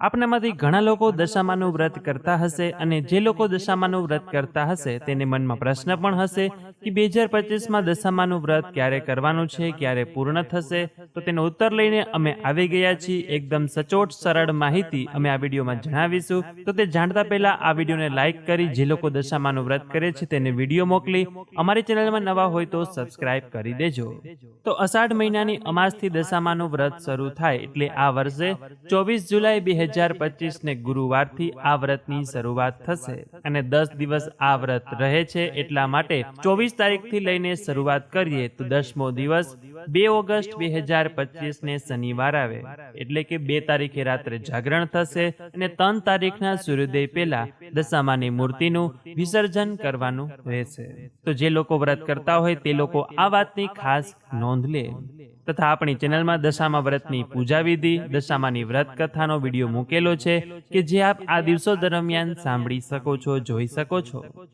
આપનામાંથી ઘણા લોકો દશામાનું વ્રત કરતા હશે અને જે લોકો દશામાનું વ્રત કરતા હશે તેને મનમાં પ્રશ્ન પણ હશે કે બે હજાર પચીસમાં દશામાનું વ્રત ક્યારે કરવાનું છે, ક્યારે પૂર્ણ થશે? તો તેનો ઉત્તર લઈને અમે આવી ગયા છીએ. એકદમ સચોટ, સરળ માહિતી અમે આ વિડીયોમાં જણાવીશું. તો તે જાણતા પહેલા આ વિડીયોને લાઇક કરી જે લોકો દશામાનું વ્રત કરે છે તેને વીડિયો મોકલી. અમારી ચેનલમાં નવા હોય તો સબસ્ક્રાઇબ કરી દેજો. તો અષાઢ મહિનાની અમાસથી દશામાનું વ્રત શરૂ થાય એટલે આ વર્ષે ચોવીસ જુલાઈ બે હજાર પચીસને ગુરુવારથી આ વ્રતની શરૂઆત થશે. અને દસ દિવસ આ વ્રત રહે છે એટલા માટે ચોવીસ તારીખથી લઈને શરૂઆત કરીએ તો દસમો દિવસ બે ઓગસ્ટ બે હજાર પચીસને શનિવાર આવે. એટલે કે બે તારીખે રાત્રે જાગરણ થશે અને ત્રણ તારીખના સૂર્યોદય પહેલા દશામાની મૂર્તિનું વિસર્જન કરવાનું રહેશે. તો જે લોકો વ્રત કરતા હોય તે લોકો આ વાતની ખાસ નોંધ લે. તથા આપણી ચેનલમાં દશામા વ્રતની પૂજા વિધિ, દશામાની વ્રત કથાનો વીડિયો મૂકેલો છે કે જે આપ આ દિવસો દરમિયાન સાંભળી શકો છો, જોઈ શકો છો.